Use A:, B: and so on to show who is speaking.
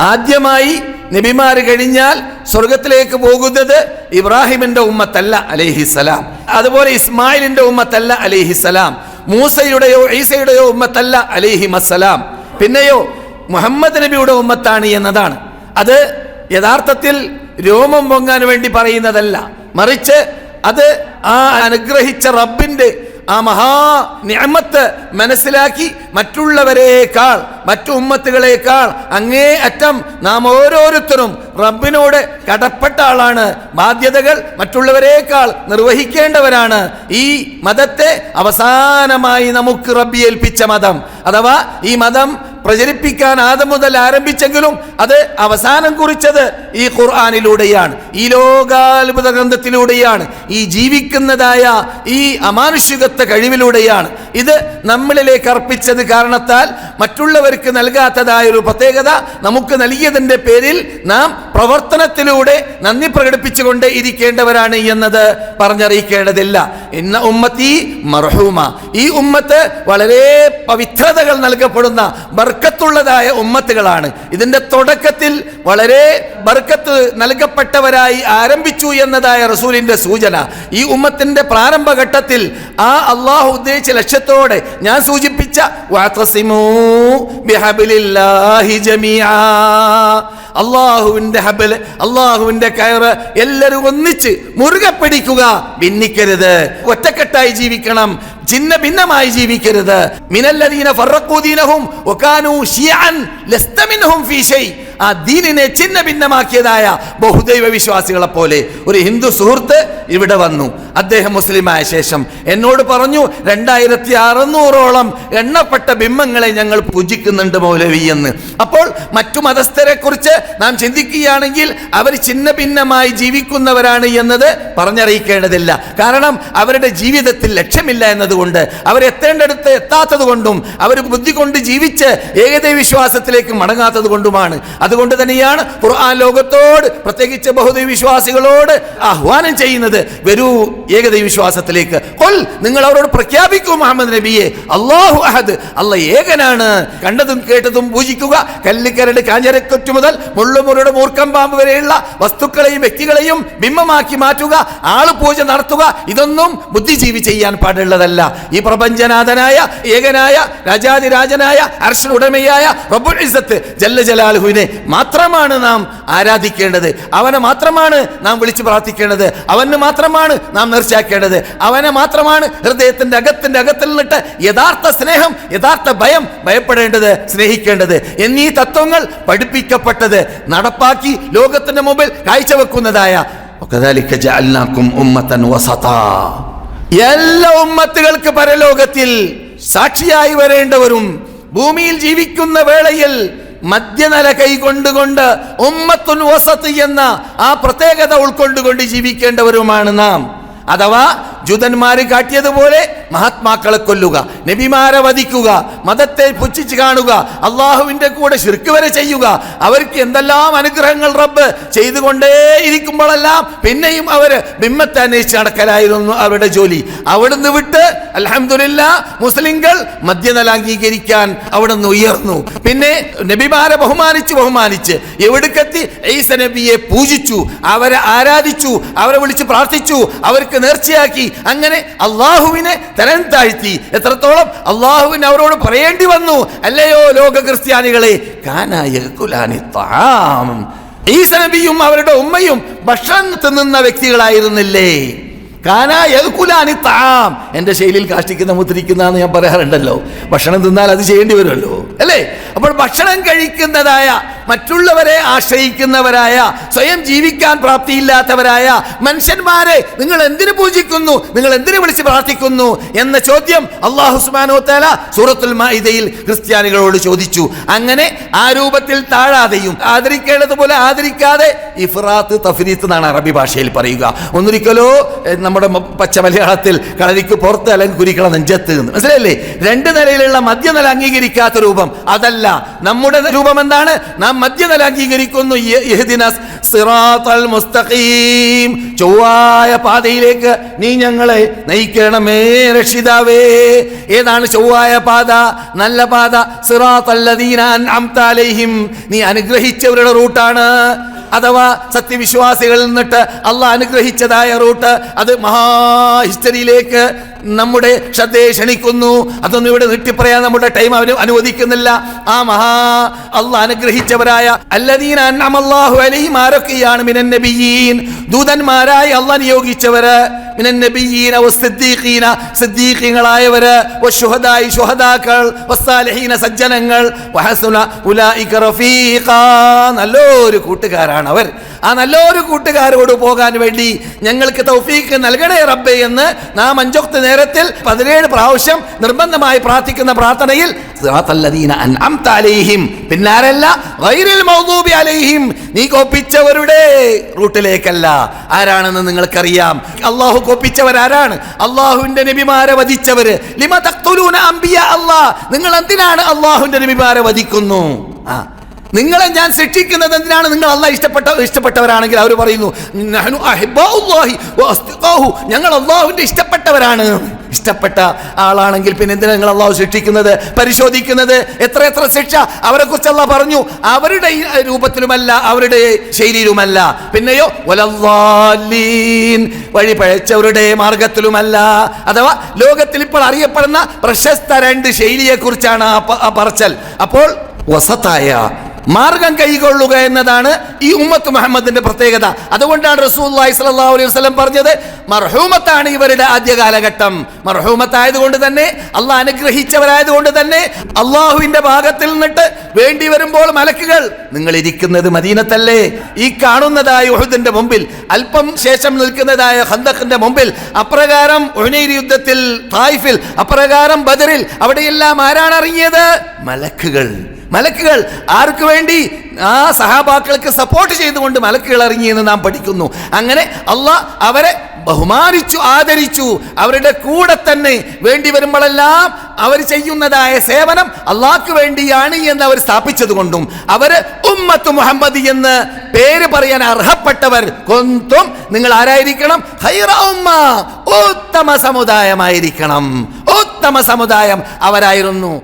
A: ആദ്യമായി നബിമാർ കഴിഞ്ഞാൽ സ്വർഗത്തിലേക്ക് പോകുന്നത് ഇബ്രാഹിമിന്റെ ഉമ്മത്തല്ല അലേഹിസലാം അതുപോലെ ഇസ്മായിലിന്റെ ഉമ്മത്തല്ല അലേഹിസലാം മൂസയുടെയോ ഈസയുടെയോ ഉമ്മത്തല്ല അലേഹി മസ്സലാം പിന്നെയോ മുഹമ്മദ് നബിയുടെ ഉമ്മത്താണ് എന്നതാണ്. അത് യഥാർത്ഥത്തിൽ രോമം പൊങ്ങാൻ വേണ്ടി പറയുന്നതല്ല. മറിച്ച് അത് ആ അനുഗ്രഹിച്ച റബ്ബിന്റെ ആ മഹാ നിയമത്ത് മനസ്സിലാക്കി മറ്റുള്ളവരെക്കാൾ മറ്റു ഉമ്മത്തുകളേക്കാൾ അങ്ങേ അറ്റം നാം ഓരോരുത്തരും റബ്ബിനോട് കടപ്പെട്ട ആളാണ്. ബാധ്യതകൾ മറ്റുള്ളവരേക്കാൾ നിർവഹിക്കേണ്ടവരാണ്. ഈ മതത്തെ അവസാനമായി നമുക്ക് റബ്ബി ഏൽപ്പിച്ച മതം. അഥവാ ഈ മതം പ്രചരിപ്പിക്കാൻ ആദ്യം മുതൽ ആരംഭിച്ചെങ്കിലും അത് അവസാനം കുറിച്ചത് ഈ ഖുർആാനിലൂടെയാണ് ഈ ലോകാത്ഭുത ഗ്രന്ഥത്തിലൂടെയാണ് ഈ ജീവിക്കുന്നതായ ഈ അമാനുഷികത്വ കഴിവിലൂടെയാണ്. ഇത് നമ്മളിലേക്ക് അർപ്പിച്ചത് കാരണത്താൽ മറ്റുള്ളവർക്ക് നൽകാത്തതായ ഒരു പ്രത്യേകത നമുക്ക് നൽകിയതിന്റെ പേരിൽ നാം പ്രവർത്തനത്തിലൂടെ നന്ദി പ്രകടിപ്പിച്ചുകൊണ്ട് ഇരിക്കേണ്ടവരാണ് എന്നത് പറഞ്ഞറിയിക്കേണ്ടതില്ല. ഇന്ന ഉമ്മത്തി മർഹൂമ. ഈ ഉമ്മത്ത് വളരെ പവിത്രതകൾ നൽകപ്പെടുന്ന ബർക്കത്തുള്ളതായ ഉമ്മത്തുകളാണ്. ഇതിന്റെ തുടക്കത്തിൽ വളരെ ബർക്കത്ത് നൽകപ്പെട്ടവരായി ആരംഭിച്ചു എന്നതായ റസൂലിന്റെ സൂചന. ഈ ഉമ്മത്തിന്റെ പ്രാരംഭഘട്ടത്തിൽ ആ അള്ളാഹു ഉദ്ദേശിച്ച ലക്ഷ്യത്തോടെ ഞാൻ സൂചിപ്പിച്ച അള്ളാഹുവിന്റെ ഹബൽ അള്ളാഹുവിന്റെ കയറ് എല്ലാവരും ഒന്നിച്ച് മുറുകെ പിടിക്കുക. ഭിന്നിക്കരുത്. ഒറ്റക്കെട്ടായി ജീവിക്കണം. ചിന്ന ഭിന്നമായി ജീവിക്കരുത്. മിനല്ലദീന ഫറഖൂദീനഹും ഒക്കാനു ഷിയാൻ ലസ്ത മിൻഹും ഫീ ഷൈ. ആ ദീനിനെ ചിന്ന ഭിന്നമാക്കിയതായ ബഹുദൈവ വിശ്വാസികളെ പോലെ ഒരു ഹിന്ദു സുഹൃത്ത് ഇവിടെ വന്നു. അദ്ദേഹം മുസ്ലിമായ ശേഷം എന്നോട് പറഞ്ഞു രണ്ടായിരത്തി അറുന്നൂറോളം എണ്ണപ്പെട്ട ബിംബങ്ങളെ ഞങ്ങൾ പൂജിക്കുന്നുണ്ട് മൗലവി എന്ന്. അപ്പോൾ മറ്റു മതസ്ഥരെ കുറിച്ച് നാം ചിന്തിക്കുകയാണെങ്കിൽ അവർ ചിന്ന ഭിന്നമായി ജീവിക്കുന്നവരാണ് എന്നത് പറഞ്ഞറിയിക്കേണ്ടതില്ല. കാരണം അവരുടെ ജീവിതത്തിൽ ലക്ഷ്യമില്ല എന്നതുകൊണ്ട് അവർ അവരെത്തേണ്ടടുത്ത് എത്താത്തത് കൊണ്ടും അവർ ബുദ്ധി കൊണ്ട് ജീവിച്ച് ഏകദൈവ വിശ്വാസത്തിലേക്ക് മടങ്ങാത്തത് കൊണ്ടുമാണ് അതുകൊണ്ട് തന്നെയാണ് ഖുർആൻ ലോകത്തോട് പ്രത്യേകിച്ച് ബഹുദൈവ വിശ്വാസികളോട് ആഹ്വാനം ചെയ്യുന്നത് വരൂ ഏകദൈവ വിശ്വാസത്തിലേക്ക് കൊൽ നിങ്ങൾ അവരോട് പ്രഖ്യാപിക്കൂ മുഹമ്മദ് നബിയെ. അള്ളാഹു അഹദ്. അല്ല ഏകനാണ്. കണ്ടതും കേട്ടതും പൂജിക്കുക. കല്ലിക്കരട് കാഞ്ഞരക്കൊറ്റു മുതൽ മുള്ളുമുറുടെ മൂർക്കം പാമ്പ് വരെയുള്ള വസ്തുക്കളെയും വ്യക്തികളെയും ബിംബമാക്കി മാറ്റുക. ആൾ പൂജ നടത്തുക. ഇതൊന്നും ബുദ്ധിജീവി ചെയ്യാൻ പാടുള്ളതല്ല. ഈ പ്രപഞ്ചനാഥനായ ഏകനായ രാജാതിരാജനായ അർഷനുടമയായ റബ്ബുൽ ഇസത്ത് ജല്ല ജലാലുഹുവിനെ മാത്രമാണ് നാം ആരാധിക്കേണ്ടത്. അവനെ മാത്രമാണ് നാം വിളിച്ചു പ്രാർത്ഥിക്കേണ്ടത്. അവന് മാത്രമാണ് നാം നേർച്ചയാക്കേണ്ടത് അവനെ മാത്രമാണ് ഹൃദയത്തിന്റെ അകത്തിന്റെ അകത്തിൽ നിന്നിട്ട് യഥാർത്ഥ സ്നേഹം യഥാർത്ഥ ഭയം ഭയപ്പെടേണ്ടത് സ്നേഹിക്കേണ്ടത്. എന്നീ തത്വങ്ങൾ പഠിപ്പിക്കപ്പെട്ടത് നടപ്പാക്കി ലോകത്തിന്റെ മുമ്പിൽ കാഴ്ചവെക്കുന്നതായ എല്ലാ ഉമ്മത്തുകൾക്ക് പരലോകത്തിൽ സാക്ഷിയായി വരേണ്ടവരും ഭൂമിയിൽ ജീവിക്കുന്ന വേളയിൽ മധ്യനില കൈകൊണ്ടുകൊണ്ട് ഉമ്മത്തുൻ വസത്ത് എന്ന ആ പ്രത്യേകത ഉൾക്കൊണ്ടുകൊണ്ട് ജീവിക്കേണ്ടവരുമാണ് നാം. അഥവാ ജൂതന്മാര് കാട്ടിയതുപോലെ മഹാത്മാക്കളെ കൊല്ലുക നബിമാരെ വധിക്കുക മതത്തെ പുച്ഛിച്ച് കാണുക അള്ളാഹുവിന്റെ കൂടെ ശിർക്ക് വരെ ചെയ്യുക. അവർക്ക് എന്തെല്ലാം അനുഗ്രഹങ്ങൾ റബ്ബ് ചെയ്തുകൊണ്ടേ ഇരിക്കുമ്പോഴെല്ലാം പിന്നെയും അവർ ബിമ്മത്തെ അന്വേഷിച്ച് നടക്കലായിരുന്നു അവരുടെ ജോലി. അവിടുന്ന് വിട്ട് അലഹമില്ല മുസ്ലിങ്ങൾ മദ്യനില അംഗീകരിക്കാൻ അവിടുന്ന് ഉയർന്നു. പിന്നെ നബിമാരെ ബഹുമാനിച്ച് ബഹുമാനിച്ച് എവിടേക്കെത്തി ഈസ നബിയെ പൂജിച്ചു അവരെ ആരാധിച്ചു അവരെ വിളിച്ച് പ്രാർത്ഥിച്ചു അവർക്ക് നേർച്ചയാക്കി അങ്ങനെ അള്ളാഹുവിനെ തരം താഴ്ത്തി എത്രത്തോളം അള്ളാഹുവിന് അവരോട് പറയേണ്ടി വന്നു. അല്ലയോ ലോക ക്രിസ്ത്യാനികളെ? കാനായ കുലാനി താം ഈസ നബിയും അവരുടെ ഉമ്മയും ഭക്ഷണം തിന്നുന്ന വ്യക്തികളായിരുന്നില്ലേ? കാനാ യദ്കുലാനി താം എന്റെ ശൈലിയിൽ കാഷ്ടിക്കുന്ന മുത്തിരിക്കുന്ന ഞാൻ പറയാറുണ്ടല്ലോ. ഭക്ഷണം തിന്നാൽ അത് ചെയ്യേണ്ടി വരുമല്ലോ. അല്ലേ? അപ്പോൾ ഭക്ഷണം കഴിക്കുന്നതായ മറ്റുള്ളവരെ ആശ്രയിക്കുന്നവരായ സ്വയം ജീവിക്കാൻ പ്രാപ്തിയില്ലാത്തവരായ മനുഷ്യന്മാരെ നിങ്ങൾ എന്തിനു പൂജിക്കുന്നു? നിങ്ങൾ എന്തിനു വിളിച്ച് പ്രാർത്ഥിക്കുന്നു? എന്ന ചോദ്യം അള്ളാഹു സുബാനോ തല സൂറത്തുൽ മാഇദയിൽ ക്രിസ്ത്യാനികളോട് ചോദിച്ചു. അങ്ങനെ ആ രൂപത്തിൽ താഴാതെയും ആദരിക്കേണ്ടതുപോലെ ആദരിക്കാതെ ഇഫ്രാത്ത് തഫ്രീത്ത് എന്നാണ് അറബി ഭാഷയിൽ പറയുക. ഒന്നൊരിക്കലോ നമ്മുടെ പച്ച മലയാളത്തിൽ കളരിക്ക് പുറത്ത് അല്ലെങ്കിൽ കുരിക്കള നെഞ്ചത്ത് എന്ന് മനസ്സിലല്ലേ രണ്ട് നിലയിലുള്ള മധ്യനില അംഗീകരിക്കാത്ത രൂപം. അതല്ല നമ്മുടെ രൂപം എന്താണ്? നാം മധ്യനില അംഗീകരിക്കുന്നു. മുസ്തഖീം. ചൊവ്വായ പാതയിലേക്ക് നീ ഞങ്ങളെ നയിക്കണമേ രക്ഷിതാവേ. ഏതാണ് ചൊവ്വായ പാത? നല്ല പാത. സിറാത്തല്ലദീന അലൈഹിം. നീ അനുഗ്രഹിച്ചവരുടെ റൂട്ടാണ്. അഥവാ സത്യവിശ്വാസികളിൽ നിന്നിട്ട് അള്ളാഹ് അനുഗ്രഹിച്ചതായ റൂട്ട് അത് മഹാഹിസ്റ്ററിയിലേക്ക് നമ്മുടെ ശ്രദ്ധയെ ക്ഷണിക്കുന്നു. അതൊന്നും ഇവിടെ നീട്ടിപ്പറയാൻ നമ്മുടെ ടൈം അവന് അനുവദിക്കുന്നില്ല. ആ മഹാ അള്ളാഹ് അനുഗ്രഹിച്ചവരായ അല്ലദീന അൻഅമല്ലാഹു അലൈഹിം ആരൊക്കെയാണ് മിനൻ നബിയീൻ. ദൂതന്മാരായി അള്ളാഹ് നിയോഗിച്ചവര് മിനൻ നബിയീന വസ്സിദ്ദീഖീന സിദ്ദീഖീങ്ങളായവര് വശുഹദായി ശുഹദാക്കൾ വസ്സാലഹീന സജ്ജനങ്ങൾ. നല്ലൊരു കൂട്ടുകാരാണ് അവർ. ആ നല്ലൊരു കൂട്ടുകാരോട് പോകാൻ വേണ്ടി ഞങ്ങൾക്ക് തൗഫീഖ് നൽകണേ റബ്ബേ എന്ന് നാം അഞ്ചൊക്ത് നേരത്തിൽ പതിനേഴ് പ്രാവശ്യം നിർബന്ധമായി പ്രാർത്ഥിക്കുന്ന പ്രാർത്ഥനയിൽ നീ കോപ്പിച്ചവരുടെ റൂട്ടിലേക്കല്ല. ആരാണെന്ന് നിങ്ങൾക്കറിയാം. അള്ളാഹു കോപ്പിച്ചവരാരാണ്? അള്ളാഹുവിന്റെ നബിമാരെ വധിച്ചവര്. ലിമ തഖ്തുലൂന അംബിയ അല്ലാഹ്. നിങ്ങൾ എന്തിനാണ് അള്ളാഹുവിന്റെ നബിമാരെ വധിക്കുന്നു? ആ നിങ്ങളെ ഞാൻ ശിക്ഷിക്കുന്നത് എന്തിനാണ്? നിങ്ങൾ അള്ളാഹ് ഇഷ്ടപ്പെട്ട ഇഷ്ടപ്പെട്ടവരാണെങ്കിൽ അവർ പറയുന്നു. ഞങ്ങൾ അള്ളാഹുവിന്റെ ഇഷ്ടപ്പെട്ടവരാണ്. ഇഷ്ടപ്പെട്ട ആളാണെങ്കിൽ പിന്നെ എന്തിനാ നിങ്ങൾ അള്ളാഹു ശിക്ഷിക്കുന്നത്? പരിശോധിക്കുന്നത്? എത്ര എത്ര ശിക്ഷ? അവരെ കുറിച്ച് അള്ളാഹ് പറഞ്ഞു. അവരുടെ രൂപത്തിലുമല്ല അവരുടെ ശൈലിയിലുമല്ല. പിന്നെയോ. വഴി പഴച്ചവരുടെ മാർഗത്തിലുമല്ല. അഥവാ ലോകത്തിൽ ഇപ്പോൾ അറിയപ്പെടുന്ന പ്രശസ്ത രണ്ട് ശൈലിയെ കുറിച്ചാണ് ആ പ- ആ പറച്ചൽ. അപ്പോൾ വസത്തായ മാർഗം കൈകൊള്ളുക എന്നതാണ് ഈ ഉമ്മത്ത് മുഹമ്മദിന്റെ പ്രത്യേകത. അതുകൊണ്ടാണ് റസൂൽ അലൈഹി വസല്ലം പറഞ്ഞത് മർഹൂമത്താണ് ഇവരുടെ ആദ്യ കാലഘട്ടം. മർഹൂമത്തായതുകൊണ്ട് തന്നെ അള്ളാഹ് അനുഗ്രഹിച്ചവരായതുകൊണ്ട് തന്നെ അള്ളാഹുവിന്റെ ഭാഗത്തിൽ നിന്നിട്ട് വേണ്ടി വരുമ്പോൾ മലക്കുകൾ നിങ്ങൾ ഇരിക്കുന്നത് മദീനത്തല്ലേ? ഈ കാണുന്നതായ ഉഹുദിന്റെ മുമ്പിൽ അല്പം ശേഷം നിൽക്കുന്നതായ ഹന്തഖിന്റെ മുമ്പിൽ അപ്രകാരം ഉഹനൈർ യുദ്ധത്തിൽ തായിഫിൽ അപ്രകാരം ബദറിൽ അവിടെയെല്ലാം ആരാണ് ഇറങ്ങിയത്? മലക്കുകൾ. മലക്കുകൾ ആർക്ക് വേണ്ടി ആ സഹാബാക്കൾക്ക് സപ്പോർട്ട് ചെയ്തുകൊണ്ട് മലക്കുകൾ ഇറങ്ങിയെന്ന് നാം പഠിക്കുന്നു. അങ്ങനെ അള്ളാഹ് അവരെ ബഹുമാനിച്ചു ആദരിച്ചു. അവരുടെ കൂടെ തന്നെ വേണ്ടി വരുമ്പോഴെല്ലാം അവർ ചെയ്യുന്നതായ സേവനം അള്ളാഹ്ക്ക് വേണ്ടിയാണ് എന്ന് അവർ സ്ഥാപിച്ചത് കൊണ്ടും അവർ ഉമ്മത്ത് മുഹമ്മദ് എന്ന് പേര് പറയാൻ അർഹപ്പെട്ടവർ കൊന്തും നിങ്ങൾ ആരായിരിക്കണം? ഹൈറ ഉമ്മ ഉത്തമ സമുദായമായിരിക്കണം. ഉത്തമ സമുദായം അവരായിരുന്നു.